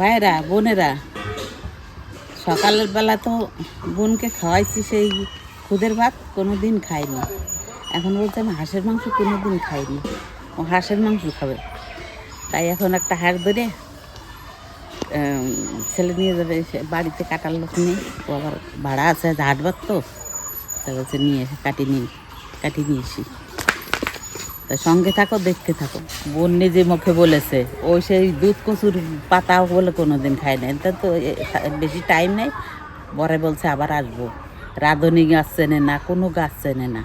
ভাইরা, বোনেরা, সকালের বেলা তো বোনকে খাওয়াইছি সেই খুদের ভাত কোনো দিন খাইনি। এখন বলছে আমি হাঁসের মাংস কোনো দিন খাইনি। ও হাঁসের মাংস খাবে। তাই এখন একটা হাঁস ধরে ছেলে নিয়ে যাবে, সে বাড়িতে কাটার লোক নেই। ও আবার ভাড়া আছে হাটবার তো। তা বলছে, নিয়ে কাটি নিয়ে কাটি নিয়ে এসি তা সঙ্গে থাকো, দেখতে থাকো। বোন নিজে মুখে বলেছে, ও সেই দুধ কচুর পাতা বলে কোনো দিন খায় না তা তো, বেশি টাইম নেই। বরে বলছে, আবার আসব। রাঁধুনি গাছ চেনে না, কোনো গাছ চেনে না।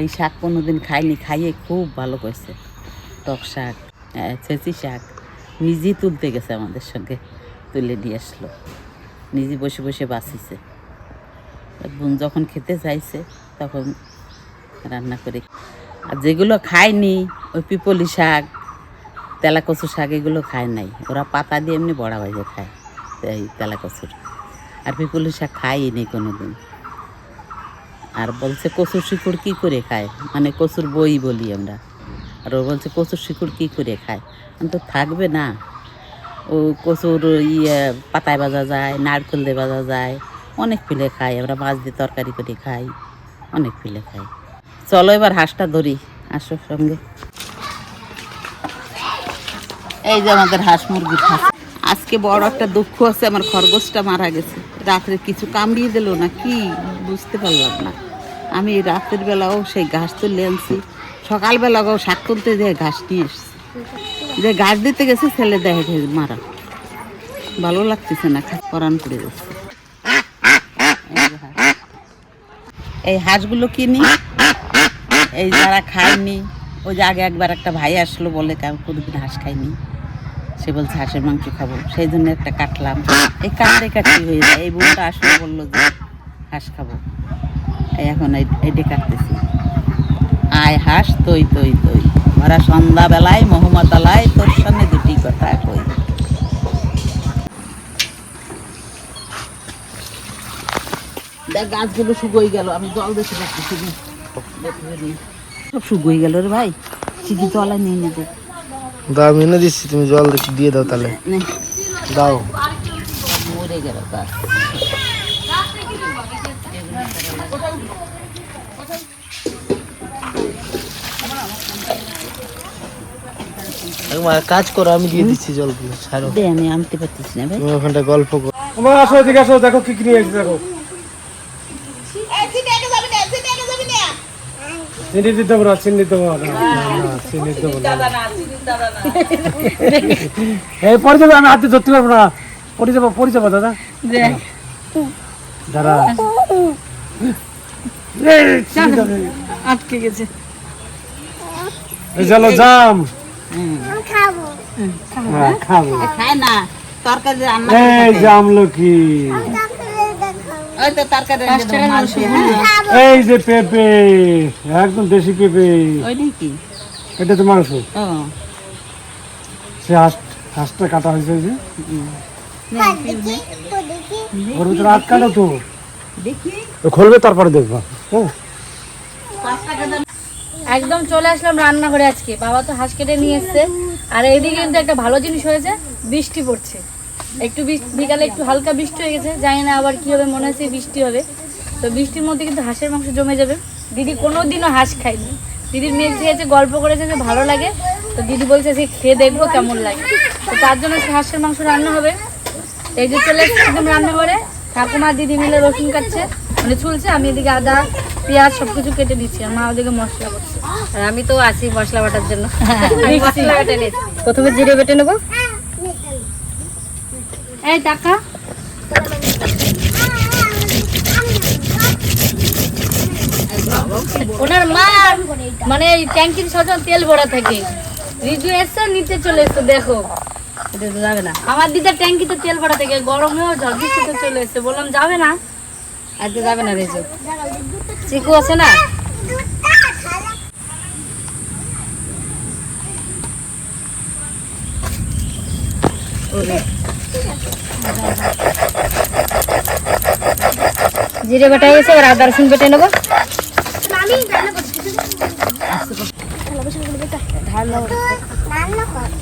এই শাক কোনো দিন খাইনি খাইয়ে খুব ভালো করছে। টক শাক ছেঁচি শাক। নিজেই তুলতে গেছে আমাদের সঙ্গে, তুলে নিয়ে আসলো। নিজে বসে বসে বাঁচিছে। বোন যখন খেতে চাইছে, তখন রান্না করে আর যেগুলো খায়নি, ওই পিপলি শাক তেলা কচু শাক, এগুলো খায় নাই। ওরা পাতা দিয়ে এমনি বড়া ভাজে খায়, এই তেলা কচুর আর পিপলি শাক খায়ই কোনো দিন আর বলছে কচুর শিকড় কী করে খায়? মানে কচুর বই বলি আমরা। আর ও বলছে কচুর শিকড় কী করে খায়? আমি তো থাকবে না। ও কচুর ইয়ে পাতায় বাজা যায়, নারকেল দিয়ে বাজা যায়, অনেক ফিলে খাই আমরা মাছ দিয়ে তরকারি করে খাই, অনেক ফিলে খাই চলো এবার হাঁসটা ধরি, আসো সঙ্গে। এই যে আমাদের হাঁস মুরগির হাঁস। আজকে বড় একটা দুঃখ আছে, আমার খরগোশটা মারা গেছে। রাত্রে কিছু কামড়িয়ে দিল না, কি বুঝতে পারলাম না। আমি রাতের বেলাও সেই ঘাস তুলে আনছি সকালবেলাও শাক তুলতে যেয়ে ঘাস নিয়ে এসছি। যে ঘাস দিতে গেছে, ছেলে দেখে মারা। ভালো লাগতেছে না পরান পড়ে যাচ্ছে। যে। এই হাঁসগুলো কিনি। এই যারা খায়নি, ওই যে আগে একবার একটা ভাই আসলো বলে কেমন কোনোদিন হাঁস খাইনি সে বলছে হাঁসের মাংস খাব। সেই জন্য একটা কাটলাম। এই কাটতে কাটতে হয়ে যায়। এই বোনটা আসলো বলল যে, হাঁস খাব। এখন এইটা কাটতেছি। আয় হাঁস, তৈ তৈ তৈ। ওরা সন্ধ্যাবেলায়, মহমতালায়, তোর সঙ্গে দুটি কথা কই। দেখ, গাছগুলো শুকোই গেল। আমি জল পারতেছি না সব শুকোই গেল রে ভাই। সিকি নিয়ে নেবে দাও আমি এনে দিচ্ছি তুমি জল দেখি দিয়ে দাও তাহলে। দাও। মরে গেল গাছ কাজ করো আমি দিয়ে দিচ্ছি জলগুলো ছাড়ো। দে আমি আনতে পারতেছি না ভাই। ওখানটা গল্প করো। আমার আসো এদিকে আসো দেখো কি কি নিয়ে এসেছে দেখো। চিনি দিতে পারো চিনি দেবো চিনি দেবো না এই পরে যাবে আমি হাতে ধরতে পারব না। পরে যাব পরে যাব দাদা। দাদা। আটকে গেছে। চলো জাম। হ্যাঁ খাব। খায় না তরকারি রান্না এই জাম লক্ষ্মী ওই তো তরকারি মাংস হ্যাঁ এই যে পেঁপে একদম দেশি পেঁপে। এটা তো মাংস। সে হাঁসটা কাটা হয়েছে যে। ওর ভিতরে আট কাটা তো। খুলবে তারপরে দেখবা। হ্যাঁ। একদম চলে আসলাম রান্নাঘরে আজকে। বাবা তো হাঁস কেটে নিয়ে এসছে। আর এইদিকে কিন্তু একটা ভালো জিনিস হয়েছে বৃষ্টি পড়ছে। একটু বৃষ্টি- বিকালে একটু হালকা বৃষ্টি হয়ে গেছে জানি না আবার কি হবে মনে হচ্ছে বৃষ্টি হবে। তো বৃষ্টির মধ্যে কিন্তু হাঁসের মাংস জমে যাবে। দিদি কোনো দিনও হাঁস খায়নি। দিদির মেয়ে খেয়েছে গল্প করেছে যে ভালো লাগে। তো দিদি বলছে যে খেয়ে দেখব কেমন লাগে। তো তার জন্য আজকে হাঁসের মাংস রান্না হবে। এই যে চলে এসেছে একদম রান্নাঘরে। ঠাকুমা দিদি মিলে রসুন কাটছে মানে চুলছে আমি এদিকে আদা পেঁয়াজ সব কিছু কেটে দিচ্ছি। আর মা ওদিকে মশলা করছে। আর আমি তো আছি মশলা বাটার জন্য। নিচ্ছি প্রথমে জিরে বেটে নেব। এই টাকা। ওনার মা মানে ট্যাঙ্কির সবসময় তেল ভরা থাকে। রিজু এসছে, নিচে চলে এসছে, দেখো। এটা তো যাবে না। আমার দিদার ট্যাঙ্কিতে তেল ভরা থাকে গরম হয়েও ঝড় বৃষ্টিতে চলে এসছে। বললাম, যাবে না। আজকে যাবে না রিজু। চিকু আছে না? জিরে বেটা এসে এবার আদা রসুন বেটে নেব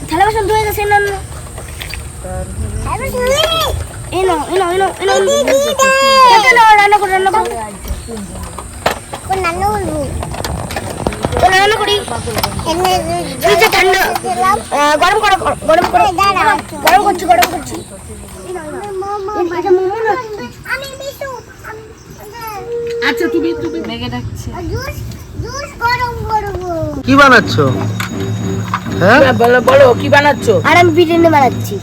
থালা বাসন ধুয়ে গেছে না এনো এনো এনো এনো রান্না করো রান্না করো রান্না করি গরম করো গরম করো। গরম করছি গরম করছি। আচ্ছা তুমি তুমি। মেঘে ডাকছে। জুস জুস গরম করব। কি বানাচ্ছো? হ্যাঁ? বলো বলো কি বানাচ্ছো? আর আমি বিরিয়ানি বানাচ্ছি।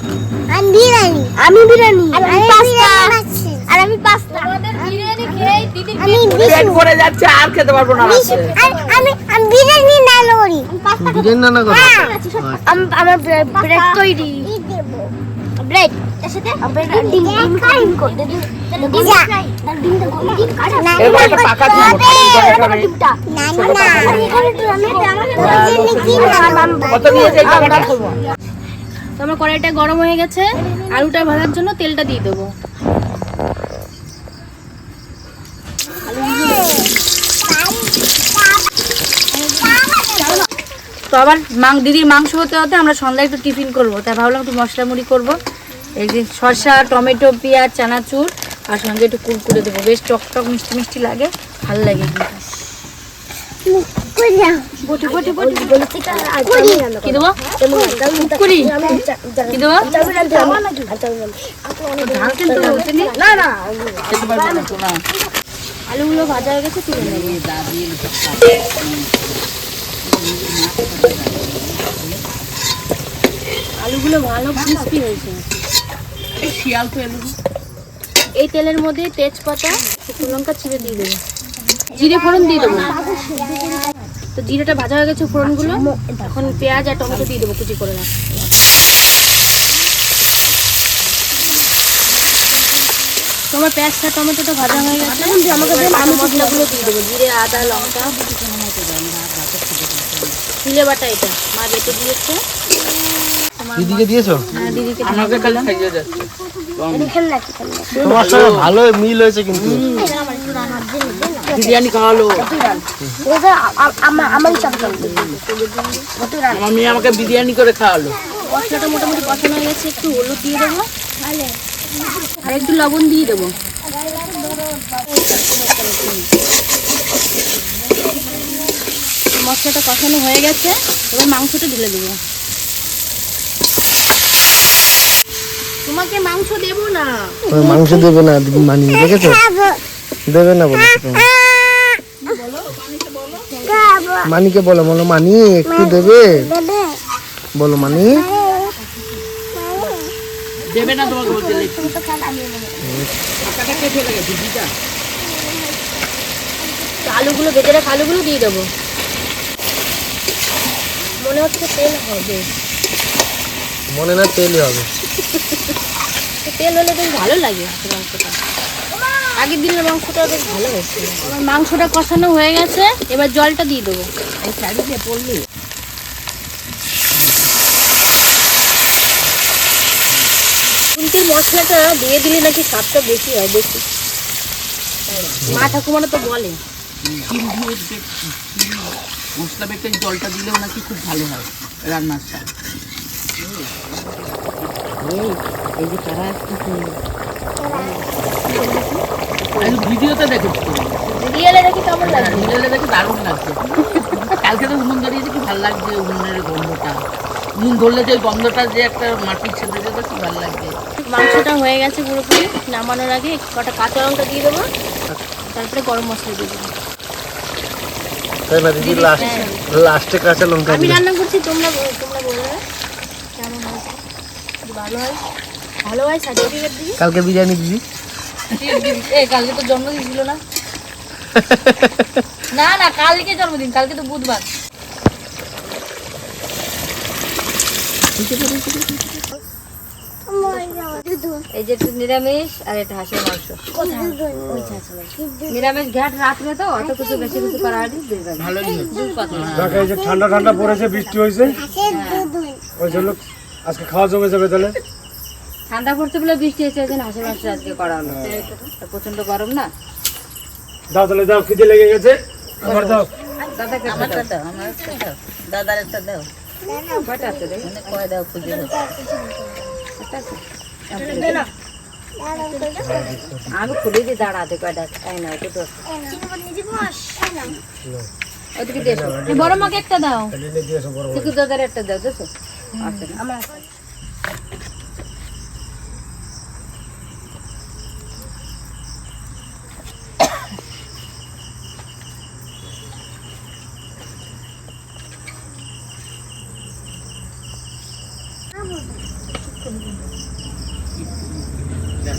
আমি বিরিয়ানি। আমি বিরিয়ানি। আমি পাস্তা। আর আমি পাস্তা। বিরিয়ানি খেয়ে দিদির পেট ভরে যাচ্ছে আর খেতে পারব না আমি আমি বিরিয়ানি রান্না করি। পাস্তা বিরিয়ানি রান্না করো আম- আমার ব্রেড তৈরি। ব্রেড এর সাথে ডিম ডিম ডিম করে। দে ডিম ডিম ডিম কাটা না এবার একটা পাকা ডিম ওটা এখানে। ডিমটা না না এখানে তো আমি আমাকে কি কত নিয়েছে এই টাকাটা করব? তো আমার কড়াইটা গরম হয়ে গেছে। আলুটা ভাজার জন্য তেলটা দিয়ে দেবো। তো আবার মাং দিদির মাংস হতে হতে আমরা সন্ধ্যায় একটু টিফিন করব। তাই ভাবলাম একটু মশলা মুড়ি করব। এই যে শসা টমেটো পেঁয়াজ চানাচুর আর সঙ্গে একটু কুরকুরে দেবো। বেশ টকটক মিষ্টি মিষ্টি লাগে ভালো লাগে আলুগুলো ভাজা হয়ে গেছে তুলে নেব। আলুগুলো ভালো ক্রিস্পি হয়েছে। এই শিয়াল তো এলো। এই তেলের মধ্যে তেজপাতা শুকনো লঙ্কা ছিঁড়ে দিয়ে দেবো। জিরে ফোড়ন দিয়ে দেবো। তো জিরেটা ভাজা হয়ে গেছে ফোড়নগুলো। এখন পেঁয়াজ আর টমেটো দিয়ে দেবো কুচি করে রাখা। তোমার পেঁয়াজটা টমেটোটা ভাজা হয়ে গেছে। আমাকে মশলাগুলো দিয়ে দেবো জিরে আদা লঙ্কা। চিলে বাটা এটা। মা বেটে দিয়েছে। দিদিকে দিয়েছ? হ্যাঁ আমাকে খালি খাইয়ে যাচ্ছে। তোমার সঙ্গে ভালো মিল হয়েছে কিন্তু। বিরিয়ানি খাওয়ালো। আমার আমার মেয়ে আমাকে বিরিয়ানি করে খাওয়ালো। মশলাটা মোটামুটি কষানো হয়ে গেছে একটু হলুদ দিয়ে দেবো। আর একটু লবণ দিয়ে দেবো। মশলাটা কষানো হয়ে গেছে এবার মাংসটা ঢেলে দেবো। তোমাকে মাংস দেবো না। মাংস দেবে না মানিয়ে দেখেছ? দেবে না বলো মানিকে বলো বলো মানি একটু দেবে? বলো মানি। দেবে না তোমাকে বলতে আলুগুলো ভেজে রাখা আলুগুলো দিয়ে দেবো। মনে হচ্ছে তেল হবে। মনে না তেলই হবে। তেল হলে বেশ ভালো লাগে মাংসটা। আগের দিনের মাংসটা বেশ ভালো আমার মাংসটা কষানো হয়ে গেছে এবার জলটা দিয়ে দেবো। এই শাড়ি দিয়ে পড়লি। কিন্তু মশলাটা দিয়ে দিলে নাকি স্বাদটা বেশি হয় বেশি। মা ঠাকুমারা তো বলে। মশলা বেটে জলটা দিলেও নাকি খুব ভালো হয় রান্নার স্বাদ। এই যে তারা ভিডিওতে দেখেছি রিয়েলে নাকি কেমন লাগে ভিডিওতে দেখে দারুণ লাগছে। কালকে তো উনুন ধরিয়েছে কি ভালো লাগছে উনুনের গন্ধটা। উনুন ধরলে যে ওই গন্ধটা যে একটা মাটির ছেড়ে যেত কি ভালো লাগছে। মাংসটা হয়ে গেছে পুরোপুরি নামানোর আগে কটা কাঁচা লঙ্কা দিয়ে দেবো। তারপরে গরম মশলা দিয়ে দেবো। তাই না দিদি? লাস্ট লাস্টে কাঁচা লঙ্কা আমি রান্না করছি তোমরা তোমরা বলবে। কেমন হয়েছে? ভালো হয়? ভালো হয়? সার্টিফিকেট কালকে বিরিয়ানি দিদি কালকে তো জন্মদিন ছিল না। না না কালকে জন্মদিন কালকে তো বুধবার। এই যে একটু নিরামিষ আর এটা হাঁসের মাংস। নিরামিষ ঘাট রাত্রে তো অত কিছু বেশি কিছু করা হয়নি হয়েছে এই যে ঠান্ডা ঠান্ডা পড়েছে বৃষ্টি হয়েছে। ওই জন্য আজকে খাওয়া জমে যাবে তাহলে। ঠান্ডা পড়ছে বলে বৃষ্টি এসে ওই জন্য হাঁসের মাংস আজকে করা হলো। প্রচণ্ড গরম না? দাও তাহলে দাও খিদে লেগে গেছে। আবার দাও। দাদাকে আমারটা দাও। আমার একটা দাও। দাদার একটা দাও। কয়টা আছে রে? মানে কয় দাও খুঁজে দাও। আমি খুলে দিই দাঁড়াতে কয়টা তাই না তো ওদিকে দিয়ে বড় মাকে একটা দাও চিকু দাদার একটা দাও দেখো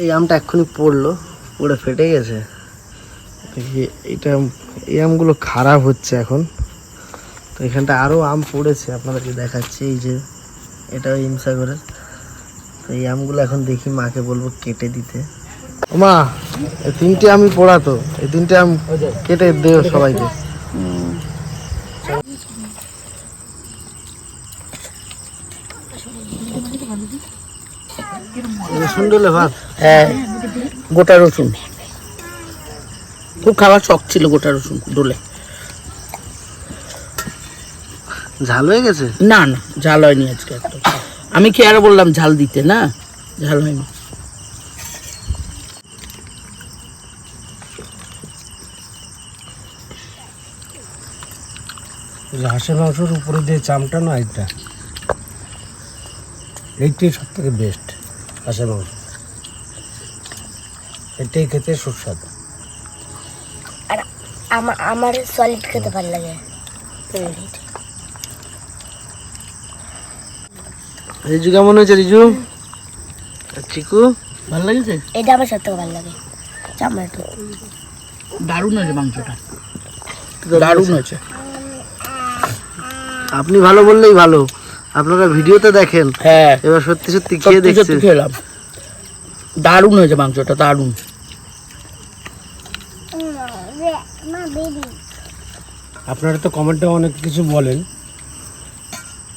এই আমটা এক্ষুনি পড়ল পড়ে ফেটে গেছে। দেখি এটা এই আমগুলো খারাপ হচ্ছে এখন। তো এখানটা আরও আম পড়েছে আপনাদেরকে দেখাচ্ছি এই যে এটাও হিমসাগরের। তো এই আমগুলো এখন দেখি মাকে বলব কেটে দিতে। মা এই তিনটে আমি পড়াতো এই তিনটে আম কেটে দেও সবাইকে রসুন ডলে ভাত হ্যাঁ গোটা রসুন। খুব খাওয়ার শখ ছিল গোটা রসুন ডোলে। ঝাল হয়ে গেছে? না না ঝাল হয়নি আজকে একদম আমি কি আর বললাম ঝাল দিতে? না ঝাল হয়নি। হাঁসের মাংসের উপরে যে চামটা না এটা এইটাই সব থেকে বেস্ট হাঁসের মাংস এটাই খেতে সুস্বাদু আর আমার আমার সলিড খেতে ভালো লাগে। রিজু কেমন হয়েছে রিজু? আর চিকু? ভালো লেগেছে? এটা আমার সব থেকে ভালো লাগে। চামড়াটা দারুণ হয়েছে মাংসটা। দারুণ হয়েছে। আপনি ভালো বললেই ভালো। আপনারা ভিডিওতে দেখেন হ্যাঁ। এবার সত্যি সত্যি খেয়ে দেখছে খেলাম। দারুণ হয়েছে মাংসটা দারুণ। আপনারা তো কমেন্টে অনেক কিছু বলেন।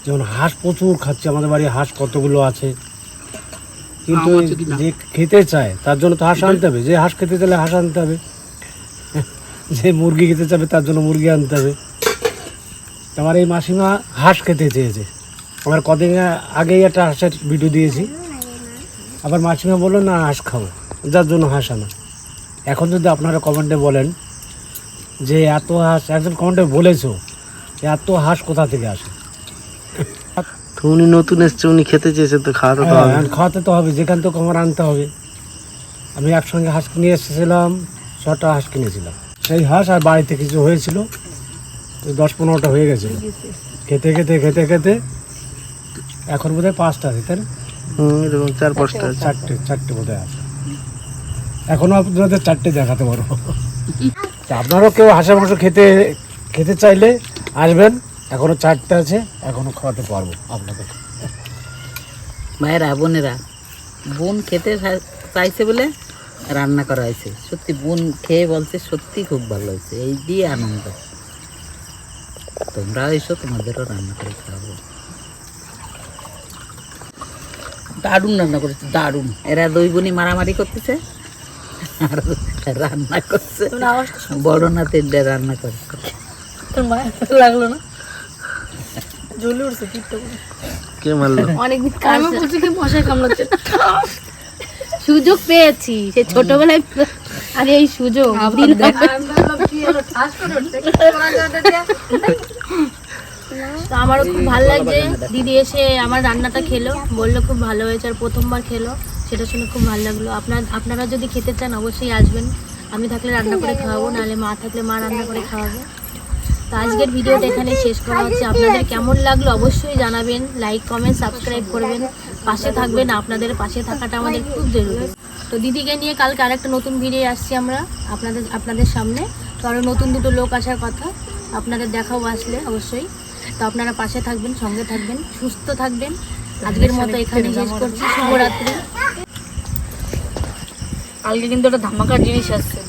যেমন হাঁস প্রচুর খাচ্ছে আমাদের বাড়ি হাঁস কতগুলো আছে। কিন্তু? যে খেতে চায় তার জন্য তো হাঁস আনতে হবে। যে হাঁস খেতে চাইলে হাঁস আনতে হবে। যে মুরগি খেতে চাবে তার জন্য মুরগি আনতে হবে। আমার এই মাসিমা হাঁস খেতে চেয়েছে। আমার কদিন আগেই একটা হাঁসের ভিডিও দিয়েছি। আবার মাসিমা বলল না হাঁস খাব। যার জন্য হাঁস আনা। এখন যদি আপনারা কমেন্টে বলেন যে এত হাঁস একজন কমেন্টে বলেছ যে এত হাঁস কোথা থেকে আসে? উনি নতুন এসছে উনি খেতে চেয়েছে তো খাওয়াতে তো হবে। হ্যাঁ, খাওয়াতে তো হবে যেখান থেকে আমার আনতে হবে। আমি একসঙ্গে হাঁস কিনে এসেছিলাম ছটা হাঁস কিনেছিলাম। সেই হাঁস আর বাড়িতে কিছু হয়েছিল তো দশ পনেরোটা হয়ে গেছিল খেতে খেতে খেতে খেতে এখন বোধ হয় পাঁচটা আছে তাই না? এরকম চার পাঁচটা চারটে চারটে বোধ হয় আছে। এখনও আপনাদের চারটে দেখাতে পারব। আপনারাও কেউ হাঁসের মাংস খেতে খেতে চাইলে আসবেন। এখনও চারটে আছে এখনও খাওয়াতে পারব আপনাদের। ভাইয়েরা বোনেরা বোন খেতে চাইছে বলে রান্না করা হয়েছে। সত্যি বোন খেয়ে বলছে সত্যি খুব ভালো হয়েছে। এই দিয়ে আনন্দ। তোমরা এসো তোমাদেরও রান্না করে খাওয়াবো। দারুণ রান্না করেছে দারুণ। এরা দুই বোনই মারামারি করতেছে আর রান্না করছে। বড় না তিনটে রান্না করছে তোর মায়ের লাগল না। জ্বলে উঠছে পিঠটা কে মারলো? অনেকদিন আমি বলছি কি মশাই কামড়াচ্ছে। সুযোগ পেয়েছি সে ছোটবেলায় আরে এই সুযোগ। তো আমারও খুব ভালো লাগছে। দিদি এসে আমার রান্নাটা খেলো, বলল খুব ভালো হয়েছে আর প্রথমবার খেলো সেটা শুনে খুব ভালো লাগল। আপনার, আপনারা যদি খেতে চান অবশ্যই আসবেন। আমি থাকলে রান্না করে খাওয়াবো, নাহলে মা থাকলে মা রান্না করে খাওয়াবো। তো আজকের ভিডিওটা এখানে শেষ করা হচ্ছে। আপনাদের কেমন লাগল অবশ্যই জানাবেন লাইক কমেন্ট সাবস্ক্রাইব করবেন। পাশে থাকবেন, আপনাদের পাশে থাকাটা আমাদের খুব জরুরি। তো দিদিকে নিয়ে কালকে আরেকটা নতুন ভিডিও আসছি আমরা, আপনাদের আপনাদের সামনে। তো আরও নতুন দুটো লোক আসার কথা, আপনাদের দেখাও আসলে অবশ্যই। তো আপনারা পাশে থাকবেন সঙ্গে থাকবেন সুস্থ থাকবেন। আজকের মতো এখানে শেষ করছি। শুভরাত্রি। কালকে কিন্তু একটা ধামাকার জিনিস আসছে।